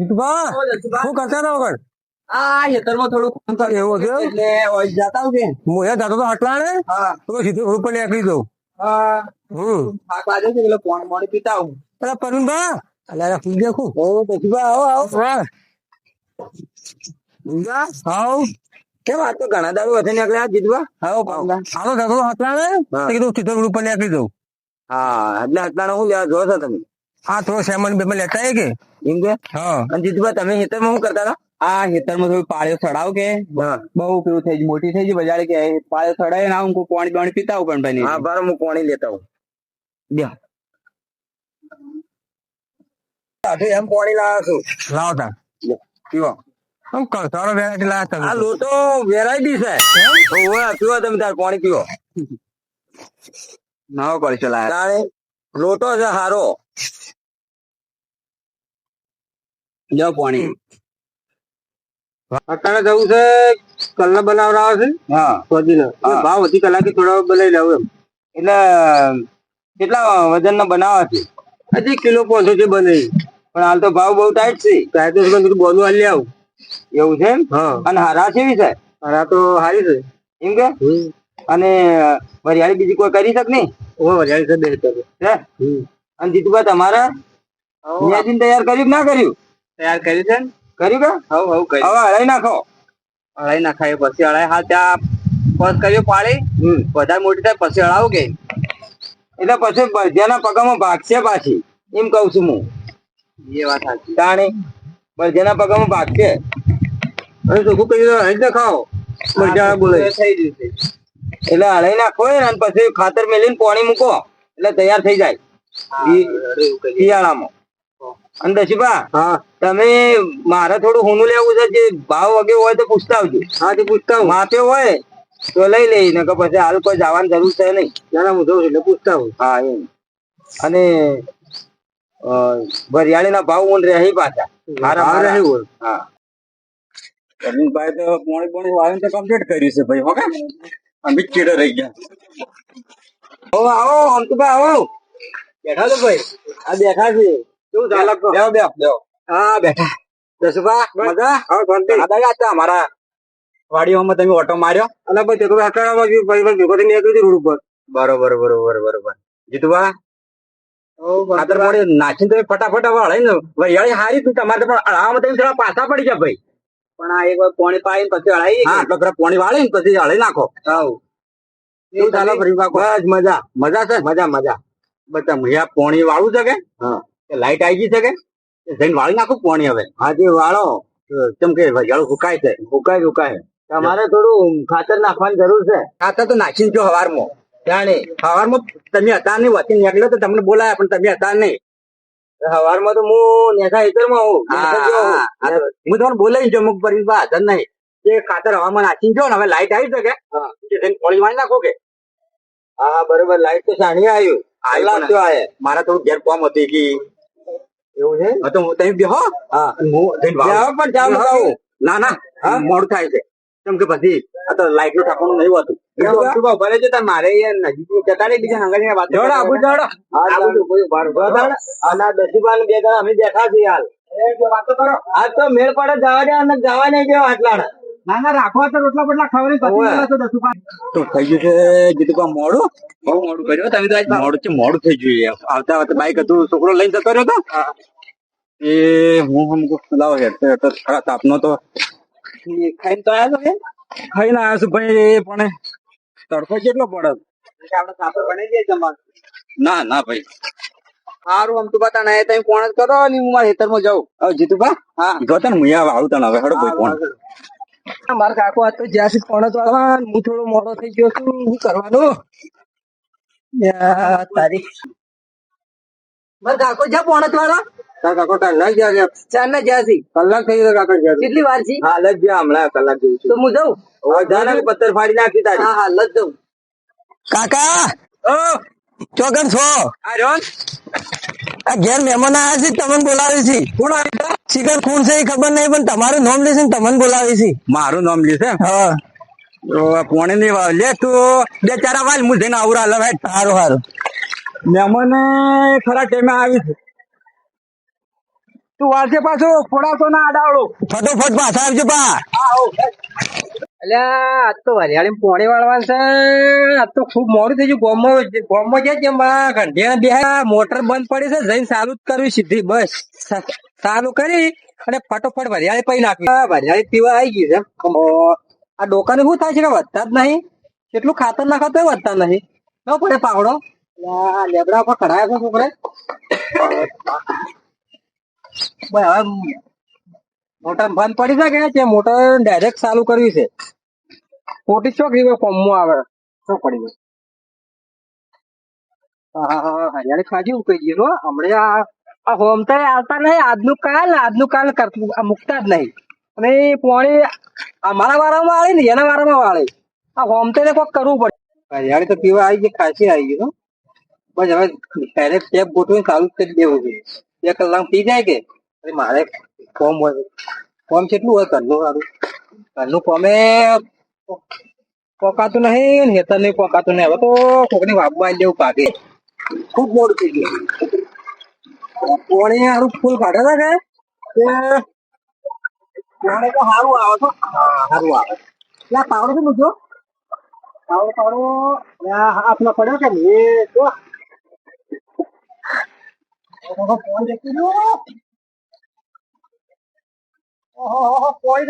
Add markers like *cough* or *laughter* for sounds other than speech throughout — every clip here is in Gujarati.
જીતુભા શું કરતા વગર? આ ખેતરમાં થોડું કામ કર્યું એવું છે? એટલે જતા આવજે. હું એ થતો તો હટલા ને હા. તો સીધું રોડ પર નીકળી દઉં હા. હમ. થાક લાગે છે એટલે પાણી પાણી પીતા હું અરે પરવીનભા અલ્યા ફૂલ દેખું. ઓ જતુભા આવો આવો. કેમ આ તો ઘણા દારૂ વધે નીકળ્યા જીતવા? આવો આવો. થતો તો હટલા ને કીધું સીધો રોડ પર નીકળી દઉં હા એટલે આટલા હું લેવા જો છો તમે? આ થોડો સેમન બેમન લેતા કે? એમ કે? હા. અને જીતુભાઈ તમે ખેતરમાં શું કરતા હતા? આ ખેતરમાં થોડું પાળ્યો સડાવ કે? બહુ પેલું થઈ મોટી થઈ ગઈ બજારે કે પાળ્યો સડાય ના હું પાણી બાણી પીતા હું પણ ભાઈ હા બરાબર હું પાણી લેતા હું બે. એમ પાણી લાવ્યો છું? લાવતા? પીવો? આમ વેરાયટી લાયા તમે. આ લોટો વેરાયટી છે. ઓવે પીવો તમે તાર પાણી પીવો. *laughs* ના કરી તારે? લોટો છે હારો. લ્યો પાણી. અત્યારે જવું છે કલ્લા બનાવડાવે છે હા. ભાવ વધી કલાકે થોડા બનાવી એમ. એટલે કેટલા વજન નો બનાવે છે? હજી કિલો પાંચસો છે બને પણ હાલ તો ભાવ બહુ ટાઈટ છે. કાંઈ તો બધું બોલું હાલી આવું. એવું છે એમ? હા. અને હારા છે છે? હારા તો હારી છે. એમ કે? અને વરિયાળી બીજી કોઈ કરી શક નહીં? ઓ વધારે છે બે હજાર હે અને જીતુભાઈ તમારે મેચિન તૈયાર કર્યું ના કર્યું? તૈયાર કર્યું છે કર્યું કે? હવ હવ કર્યું હવે હળાઈ નાખો. અળાઈ નાખાય પછી અળાઈ હા ત્યાં પસ કર્યો પાડી વધારે મોટી થાય પછી અળાવું કે? એટલે પછી ભરજિયાના પગામાં ભાગશે પાછી. એમ કઉ છું હું. એ વાત સાચી. તાણે ભરજિયાના પગામાં ભાગશે. અને ચોખ્ખું કહ્યું જ ખાઓ મજા બોલે. થઈ છે. એટલે હળાઈ નાખો અને પછી ખાતર મેલીને પાણી મૂકો. એટલે તૈયાર થઈ જાય. શિયાળામાં. અને દશીબા હા. તમે મારે થોડું હુનું લેવું છે જે ભાવ વગે હોય તો પૂછતા આવજો હા તે પૂછતા માપે હોય તો લઈ લઈ ને પછી હાલ કોઈ જવાની જરૂર છે નહીં. ના હું જોઉં છું એટલે પૂછતા આવું હા એમ. અને અ, વરિયાળીના ભાવ ઊંડ રહી પાછા. મારા. રહી હોય. હા. અરવિંદભાઈ તો પોણી પોણી વાવીને તો કમ્પ્લીટ કર્યું છે ભાઈ હોકે અમે ચીડો રહી ગયા. હો આવો અંતુભા આવો. બેઠા છો ભાઈ આ બેઠા છે. શું ચાલક તો બેહો બેહો બેહો. હા બેઠા. જસુભા મજા? હા શાંતિ. દાદા હતા અમારા વાડીઓમાં તમે ઓટો માર્યો? અને પછી તો હટાડામાં ગયું ભાઈ ભેગો થઈને નીકળી હતી રોડ ઉપર. બરોબર બરોબર બરોબર. જીતુભા? ખાતર પાણી નાખીને તમે ફટાફટ હળાઈ ને વરિયાળી હારી તું. તમારે પણ આમાં તમે થોડા પાછા પડી ગયા ભાઈ. પણ આ એક વાર પાણી પાડીને પછી હળાઈ હા એટલે પેલા પાણી વાળી ને પછી હળાઈ નાખો. એવું ચાલો ફરી પાકો બસ મજા. મજા છે? મજા મજા. બધા મૈયા પાણી વાળું છે કે? હા. લાઈટ આવી ગઈ છે કે? જઈને વાળી નાખો પાણી હવે. હાજી વાળો કેમ કે વરિયાળું સુકાય છે. સુકાય સુકાય તમારે થોડું ખાતર નાખવાની જરૂર છે? ખાતર તો નાખીને જો હવારમાં. જાણે. હવારમાં તમે હતા નહીં વચ્ચે નીકળ્યો તો તમને બોલાયા પણ તમે હતા નહીં. હવારમાં તો હું નેસા હેતરમાં હું. હું તમને બોલાવી જો મુખ પર હાજર નહીં. એ ખાતર હવામાં નાખીને જો ને હવે લાઈટ આવી શકે. કે જઈને વાળી નાખો કે. હા બરોબર લાઈટ તો સાણી આવ્યું થયો આયે મારા થોડું ઘેર કોમ હતી કે. એવું છે? હા તો હું તમે બેહો. હા. હું પણ ચાલુ ના ના. મોડું થાય છે. કેમ કે પછી આ તો લાઈટનું ઠાકોનું નહીં હોતું ભલે છે તાર મારે નજીક જતા નહીં બીજા હંગાની વાત જોડો આબુ જોડો આબુ જો કોઈ બાર બાર આના દસીબાન બે જણા અમે બેઠા છીએ હાલ આ તો મેળ પડે જવા દે અને જવા નહીં દેવા આટલા ના ના રાખો તો રોટલા બોટલા તો થઈ ગયું છે જીતુભા મોડું બહુ મોડું કર્યું તમે તો આજ મોડું છે મોડું થઈ ગયું યાર. આવતા વખતે બાઈક હતું છોકરો લઈને જતો રહ્યો તો એ હું હમકો લાવો હેડ તાપનો તો ખાઈને તો આવ્યા ખાઈને આવ્યા છું ભાઈ પણ તડકો કેટલો પડે? આપણે બની જાય ના ના ભાઈ. સારું આમ તો બતા ના તમે કોણ જ કરો ને હું મારા ખેતરમાં જાઉં. હવે જીતુભા? હા. જોતા ને હું આવું તને હવે હડો ભાઈ કોણ મારા કાકો આ તો જ્યાંથી કોણ જ વાળવા હું થોડો મોડો થઈ ગયો છું શું કરવાનું? તારી. મારા કાકો જ્યાં પોણ જ તાર કાકો તાર ના ગયા ચાર ના જ્યાંથી કલાક થઈ ગયો કાકા ગયા કેટલી વાર છે? હાલ જ ગયા હમણાં કલાક જેવું તો હું જાઉં? વધારે પથ્થર ફાડી નાખી તારી. હા જાઉં કાકા! ઓ! ચોકર છો? આ આ ઘેર મહેમાન આવ્યા છે તમને બોલાવે છે. કોણ આવ્યું શિખર કોણ છે એ ખબર નહીં પણ તમારું નામ લેશે ને તમને બોલાવે છે. મારું નામ લેશે? હા. પોણે ની વા- લે તું બે ચાર વાલ હું જઈને આવરા લે ભાઈ સારું સારું મહેમાન ખરા ટાઈમે આવી છે. તું વાળશે પાછો ખોડાતો ના આડાવડો ફટોફટ પાછા આવજો બા. અલ્યા આજ તો હરિયાળી પોણી વાળવાનું છે. આજ તો ખૂબ મોડું થઈ ગયું. ગોમમાં ગોમમાં બે મોટર બંધ પડી છે, જઈને ચાલુ જ કરવી સીધી, બસ. ચાલુ કરી અને ફટોફટ વરિયાળી પી નાખી વરિયાળી પીવા આવી ગઈ છે. આ ડોકાને શું થાય છે કે વધતા જ નહીં? કેટલું ખાતર નાખો તો વધતા નહીં? ન પડે પાવડો? લેબડા પર કઢાયા છે છોકરે. હવે મોટર બંધ પડી શકે છે મોટર ડાયરેક્ટ ચાલુ કરવી છે. ખોટી ચોક રીવે કોમમાં આવે. શું પડી ગયું? હરિયાળી ખાજી ઉકઈ ગયેલો હમણે આ હોમ તો આવતા નહીં. આજનું કાલ આજનું કાલ મૂકતા જ નહીં. અને પોણી અમારા વારામાં આવે ને, એના વારામાં વાળે. આ હોમ તો કોઈક કરવું પડે. હરિયાળી તો પીવા આવી ગઈ, ખાસી આવી ગઈ. બસ હવે ડાયરેક્ટ ટેપ ગોઠવીને ચાલુ કરી દેવું જોઈએ બે કલાક પી જાય કે? મારે ફોર્મ હોય, ફોર્મ કેટલું હોય? ઘરનું સારું ઘરનું ફોર્મે પોકાતું નહીં ને હેતર નહીં પોકાતું નહીં. હવે તો કોકની વાપવા લેવું પાકે ખૂબ મોડું થઈ ગયું. કોણે સારું ફૂલ કાઢે છે કે? તે તો સારું આવે તો? સારું આવે. ત્યાં પાવડો શું મૂક્યો? પાવડો પાવડો આપનો પડ્યો કે એ જો. ફોન દેખી પોણી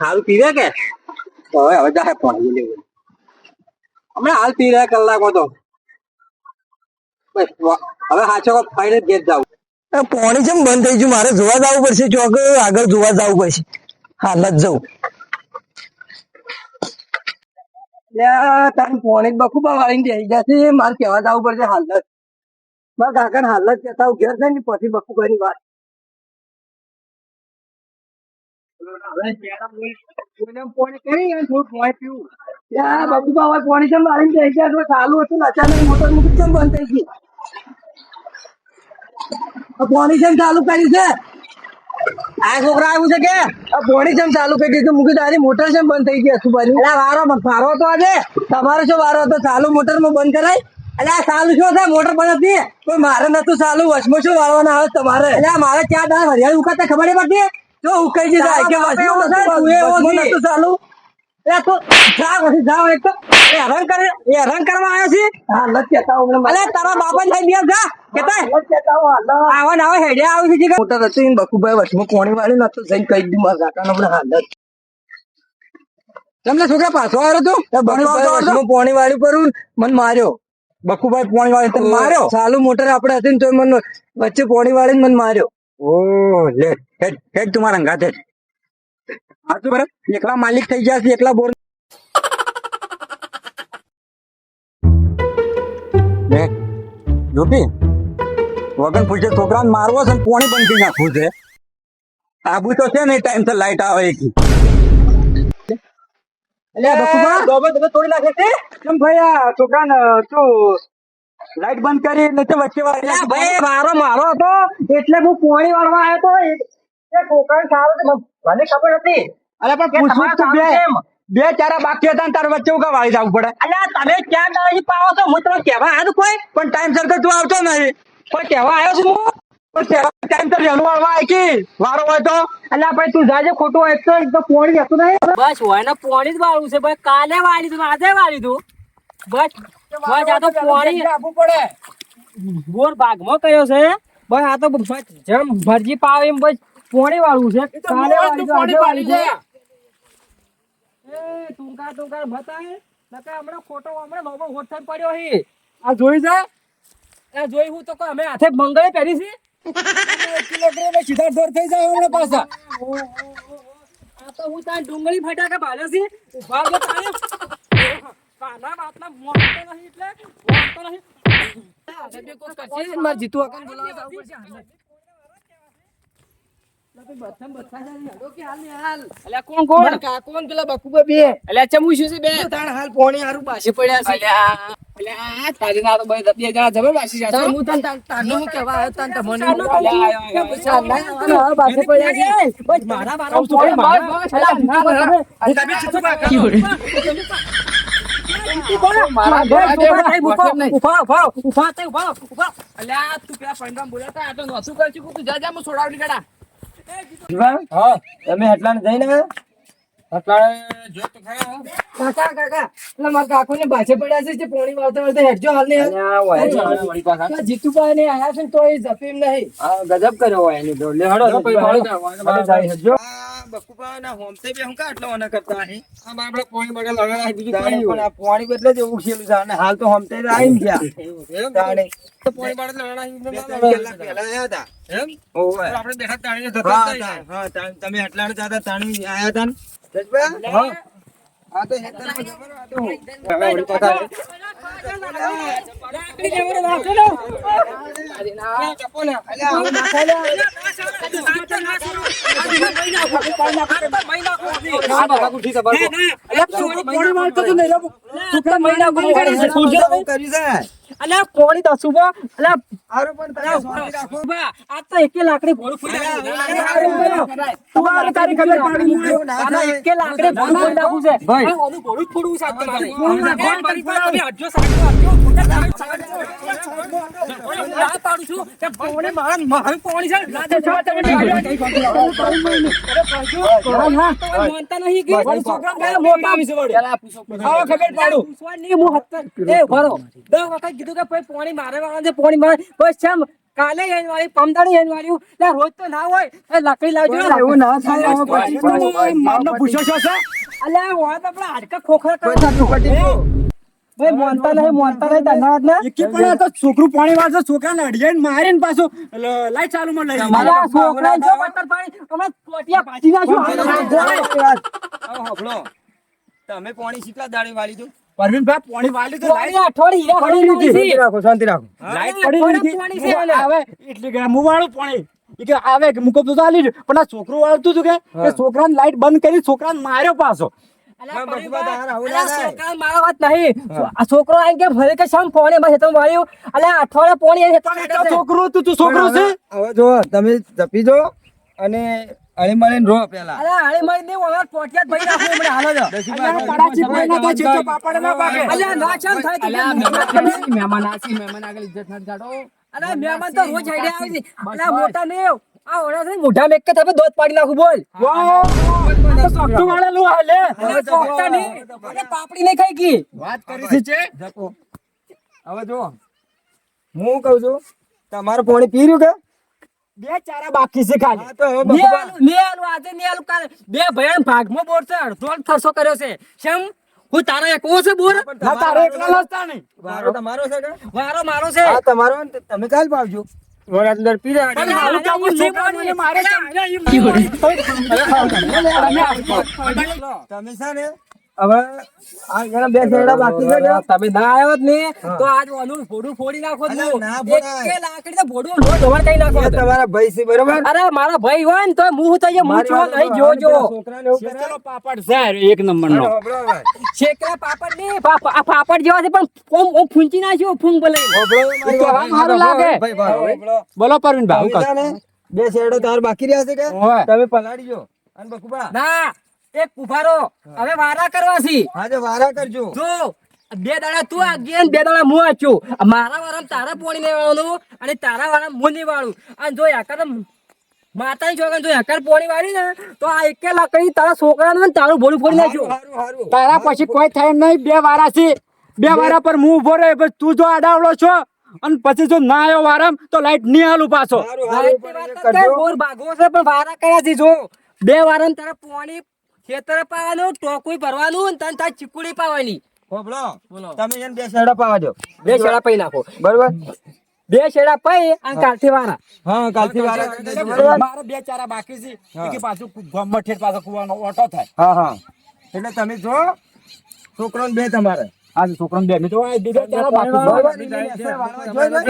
હાલ પી રહ્યા તો. હવે સાચો ફાઈને ઘેર જાવ. પોણી જેમ બંધ થઈ ગયું? મારે જોવા જવું પડશે, ચોક આગળ જોવા જવું પડશે. હાલ જ જવું તારી પોણી બખુબા વાળીને બેસી જશે મારે કહેવા જવું પડશે હાલ જ. મારા કાકાને હાલ જ કહેતા હું ઘેર ને પછી બખુબાની કરી વાત ચાલુ હતું ને અચાનક મોટર બંધ થઈ ગઈ આ ચાલુ કરી છે? આ છોકરા આવ્યું છે કે? પોણી જેમ ચાલુ કરી દીધું. મૂકી તારી મોટર જેમ બંધ થઈ ગઈ અસુબાની એટલે વારો વારો હતો આજે? તમારો શું વારો હતો? ચાલુ મોટરમાં બંધ કરાય? એટલે આ ચાલુ શું થાય મોટર બંધ હતી કોઈ મારે નતું ચાલુ. વચમાં શું વાળવાના આવે તમારે? એટલે મારે ચાર દાડા હરિયાળી ઉકાતા ખબર પડતી. જો ઉકાઈ દીધા કે વચમાં નતું ચાલુ. એટલે તો જાઓ પછી જાઓ એક તો. એ હેરાન કરે એ હેરાન કરવા આવ્યો છે? હા નથી તારા બાપા થઈ ગયા જા. કેતા નથી કહેતા હું આવા આવા હેડે આવી છે મોટર હતી બકુભાઈ વચમાં પોણી વાળી નતું જઈને કહી દીધું મારા કાકાનો આપણે હાલત તમને છોકરા પાછો આવ્યો હતો બકુભાઈ પોણી વાળી પર મને માર્યો. બકુભાઈ પોણી વાળી તને માર્યો? ચાલુ મોટર આપડે હતી ને તો મને વચ્ચે પોણી વાળી મને માર્યો. ઓ લે હેડ હેડ તમારા અંગાતે હા તો બરાબર. એકલા માલિક થઈ ગયા છે એકલા બોર જોપી વગન પૂછે છોકરાને મારવો છે ને પોણી બંધ કરી નાખવું છે. આબુ તો છે ને ટાઈમથી લાઈટ આવે એક. એટલે બકુબા ડોબે ડોબે તોડી નાખે છે? કેમ ભાઈ આ છોકરાને તું લાઈટ બંધ કરી ને વચ્ચે વાળી ભાઈ મારો મારો હતો. એટલે હું પોણી વાળવા આવ્યો તો એ છોકરાને સારું મને ખબર હતી અરે પણ પૂછવું તો બે. બે ચારા બાકી હતા તાર વચ્ચે ઉગા વાળી જવું પડે? અલ્યા તમે ક્યાં પાવો છો? હું તમને કેવા આવ્યો કોઈ. પણ ટાઈમ સર તો તું આવતો નહીં. પણ કહેવા આવ્યો છું? હું ટાઈમ તો વહેલું વાળવા આવી વારો હોય તો? એટલે ભાઈ તું જાજે ખોટું હોય તો એક તો પોણી જતું નહીં. બસ હોય ને પોણી જ વાળું છે ભાઈ કાલે વાળી તું આજે વાળી તું. બસ બસ આ તો પોણી આપવું પડે? બોર ભાગમાં કયો છે. બસ આ તો જેમ ભરજી પાવે એમ બસ પોણી વાળું છે. કાલે વાળી તું, આજે વાળી છે. એ ટૂંકા ટૂંકા બતાય નકા હમણાં ખોટો હમણાં બાબા હોટ થઈ પડ્યો હી. આ જોઈ જા આ જોઈ હું તો કોઈ અમે હાથે મંગળે પહેરી છે કિલોગ્રામ સીધા દોર થઈ જાય હમણાં પાછા. આ તો હું તાર ડુંગળી ફટાકા ભાલે છે. ઊભા જો તારે. કાના બાતના મોટો નહીં એટલે મોટો નહીં. જીતુ અકન બોલાવા જાવું પડશે. કોણ કોણ? પેલા બકુબા બે. અલ્યા ચમુ શું છે બે? તાણ હાલ પોણી હારું બાસી પડ્યા છે. અલ્યા અલ્યા તારી ના તો બે બે જણા જબર વાસી જાતો હું તન તાણ તાણનું હું કહેવા આવ્યો તાણ તમને અલ્યા, અલ્યા, અલ્યા, પછી આ લાઈન વાળો હવે બાસી પડ્યા છે. બસ મારા મારા મારા અલ્યા, ના, ના, ના. હું તમે ચૂપ આ મારા ઘરે ઘરે ઊભા ઊભા, ઊભા, ઊભા, ઊભા થઈ, ઊભા, ઊભા. અલ્યા તું પેલા પંડામ બોલાતા આ તો નોતું કરશું તું જા જા હું નીકળા હા. તમે હેટલાને જઈને આવ્યા? એટલે જો તો ખરા કાકા કાકા એટલે મારા કાકુને બાજે પડ્યા છે જે પોણી વાળતા વાળતા હેઠજો હાલ ને હાલ. જીતુભાઈ ને આયા છે તો એ જપીમ નહીં. ગજબ કર્યો હોય એની તો. લે હળો પછી જાય હેઠજો. ના બે હું કાટલો અને કરતા અહીં આ બાપડે પોણી બગલ લગાડા બીજું તાણે પણ આ પાણી બદલે જ એવું ખેલું છે. અને હાલ તો હોમતે જ આવીને ગયા. તાણે. પોણી બગલ લગાડા બે ત્રણ કલાક પહેલા આયા હતા. એમ? ઓવે. આપણે બેઠા તાણીને જતા હા, તમે એટલા તાણી આયા હતા ને? જજબા? હા. આ તો હેતરમાં જબર, આ તો હવે વળી મહિના કોઈ કોણી છે. આવું કર્યું આરો પોણી તને શાંતિ રાખો. બા આ તો એકે લાકડી ભોળું ફોડી. તું આ તારી ખબર પાડી મૂકી. આ ના એકે લાકડી ભોળું ફોડી નાખવું છે. ભાઈ. ઓનું ભોળું છે આ તમારે. ભોળું ના, ભોળું તારી પાસે તમે હટજો, સાઈડમાં હટજો. ના પાડું છું કે પોણી મારા- મારું પોણી છે. ના દેશો, તમે નહીં. અરે, પાડજો. તમે માનતા નહીં કે છોકરા કયા મોટા આવીશું વળી. આવો ખબર પાડું. પૂછવા હું હત્તર- એ ભરો. દસ વખત કીધું કે ભાઈ પોણી મારે વાળા છે, પોણી મારે. બસ ચમ, કાલે હેન વાળી, પમદાડે હેન વાળ્યું. લે, રોજ તો ના હોય. એ લાકડી લાવજો. એવું ના થાય પછી છો છે? અલ્યા, હોય તો ખોખર હાડકાં ખોખરા કરે. પતી ગયું, પતી ગયું. ભાઈ, મોનતા નહીં, મોનતા નહીં, ધન્યવાદ ને. છોકરું પાણી વાળશે છોકરાને અડિયાઈને મારીને પાછું. લાઈટ ચાલુ માં લઈ અલ્યા, આ જો બટર પાડી, હમણાં ટોટિયા ભાજી નાખ્યું. હવે તમે પાણી શીતલા દાડે વાળી દો. પરવીનભાઈ પાણી વાળી તો લાઈટ પોણી હીરા પડી લીધી. રાખો શાંતિ રાખો. લાઈટ પડી લીધી. એટલે કે હું વાળું પાણી. કે આવે કે મૂકો તો ચાલી પણ આ છોકરું વાળતું હતું કે કે છોકરાને લાઈટ બંધ કરી છોકરાને માર્યો પાછો. છોકરો આઈને કે ભલે કે શામ પોણી અમારા ખેતરમાં વાળ્યું. અલ્યા, અઠવાડિયે પોણી એ ખેતરમાં તો છે. છોકરું હતું તું છોકરું છે હવે જો તમે જપી જો અને હળી મળીને રો પેલા અલ્યા, હાળી મારી નહીં, અમારા ટોટિયા ભાઈ નાખું હમણાં હાલ જ. અલ્યા, કડાચી ના થાય, ચીતો પાપડ ના પાકે. અલ્યા, ના થાય તો મહેમાન આસી, મહેમાન આગળ ઇજ્જત નથી જાડો અલ્યા, મહેમાન તો રોજ આઈડિયા આવે અલ્યા, મોટા નહીં. આ ઓળા છે મોઢા મેક કે તમે દોત પાડી નાખું બોલ વાહ! આ તો ચોકઠું હાલે. ચોકટા નહીં. અલ્યા, પાપડી નહીં ખાઈ ગઈ. વાત કરી છે. જપો હવે જો હું કઉ છું તમારું પાણી પી રહ્યું કે? બે ચારા બાકી છે ખાલી. બકુબા આલું, ને આલું, આજે ને આલું, કાલે. બે ભાગમાં બોર છે અડધો થરસો કર્યો છે. શેમ? હું તારો એકવો છે બોર? તારે લસતા નહીં. વારો તમારો છે વારો મારો છે. તમારો તમે કાલ પાવજો. વર અંદર પી રહ્યા તો આવું છોકરાને મારે તમે છે ને હવે આ બે શેરડા બાકી છે તમે ના આવ્યો ને તો આજ ઓલું ભોડું ફોડી નાખો જ અલા, હું. ના ફોડાય. એકે લાકડી તો ભોડું લોટ હવાર કઈ નાખો તમારા ભાઈ છે બરોબર? અરે મારા ભાઈ હોય ને તો હું તો અહીંયા મૂછો વાત જોજો. છોકરાને એવું ચલો પાપડ છે એક નંબરનો. હોભળો પાપડ નહીં આ પાપડ જેવા છે પણ ઓમ ઓમ ફૂંચી નાખ્યો ફૂંગ બોલે હોભળો મારી વાત. લાગે. બોલો પરવીન ભાઈ બે શેરડો તાર બાકી રહ્યા છે કે? તમે પલાડી જો અને બકુબા? ના. એક ઉભારો. હવે વારા કરવા છે. આજે વારા કરજો. જો બે દાડા તું આગી બે દાડા હું આચ્યું મારા વાળા તારા પોણી લેવાનું અને તારા વાળા હું નહીં વાળું અને જો યાકર માતાની છોકરા જો યાકર પોણી વાળી ને તો આ એક લાકડી તારા છોકરાનું તારું ભોળું ફોડી નાખ્યું. તારા પછી કોઈ થાય નહીં બે વારા છે. બે વારા પર હું ઊભો રહ્યો પછી તું જો આડાવડો છો. અને પછી જો ના આવ્યો વારામ તો લાઈટ નહીં હાલું પાછો. ભાગવો છે પણ વારા કર્યા છે જો. બે વાર ને તારા પોણી ખેતરે પાવાનું ટોકુય ભરવાનું ને તને તાર ચીકુડી પાવાની. હોભળો. બોલો. તમે એને બે શેરડા પાવા દો. બે છેડા પાઈ નાખો. બરોબર? બે છેડા પઈ અને કાલથી વારા. હા કાલથી બરોબર? મારે બે ચારા બાકી છે. કે પાછું ગામમાં પાછો કુવાનો ઓટો થાય. હા હા. એટલે તમે જો છોકરો બે તમારે. બે. ચારા બાકી.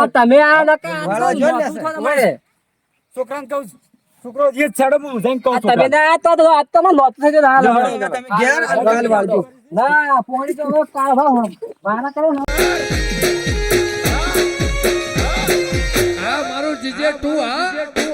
આ તમે આ નકા. વાળા. છોકરાને કહું છું, છોકરો જે જ હું જઈને કહું છું તમે ના તો તો આ તો મને નોતું થઈ ગયો ના તમે ઘેર અને વાળજો. ના પોણી તો કાલ ભાવ મારા કરે હા મારું જીજે તું હા.